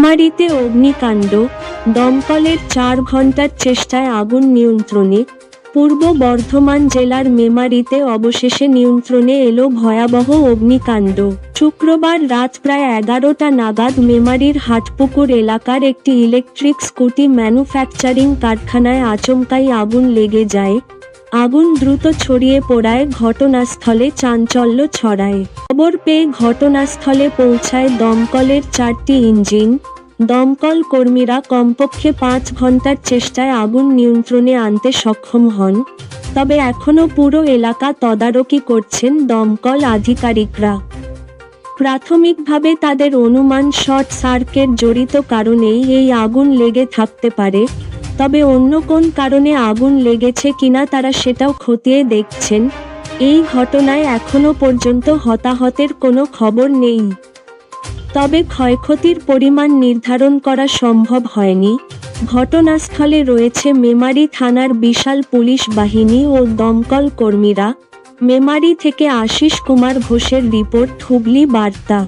মেমারিতে অগ্নিকাণ্ড, দমকলের চার ঘণ্টার চেষ্টায় আগুন নিয়ন্ত্রণে, পূর্ব বর্ধমান জেলার মেমারিতে অবশেষে নিয়ন্ত্রণে এলো ভয়াবহ অগ্নিকাণ্ড। শুক্রবার রাত প্রায় এগারোটা নাগাদ মেমারির হাটপুকুর এলাকার একটি ইলেকট্রিক স্কুটি ম্যানুফ্যাকচারিং কারখানায় আচমকাই আগুন লেগে যায়। আগুন দ্রুত ছড়িয়ে পড়ায় ঘটনাস্থলে চাঞ্চল্য ছড়ায়। খবর পেয়ে ঘটনাস্থলে পৌঁছায় দমকলের চারটি ইঞ্জিন। দমকল কর্মীরা কমপক্ষে পাঁচ ঘণ্টার চেষ্টায় আগুন নিয়ন্ত্রণে আনতে সক্ষম হন, তবে এখনও পুরো এলাকা তদারকি করছেন দমকল আধিকারিকরা। প্রাথমিকভাবে তাদের অনুমান শর্ট সার্কেট জড়িত কারণেই এই আগুন লেগে থাকতে পারে তবে অন্য কোন কারণে আগুন লেগেছে কিনা তারা সেটাও খতিয়ে দেখছেন। এই ঘটনায় এখনও পর্যন্ত হতাহতের কোনো খবর নেই। তবে ক্ষয়ক্ষতির পরিমাণ নির্ধারণ করা সম্ভব হয়নি। ঘটনাস্থলে রয়েছে মেমারি থানার বিশাল পুলিশ বাহিনী ও দমকল কর্মীরা। মেমারি থেকে আশিস কুমার ঘোষের রিপোর্ট, হুগলি, বার্তা।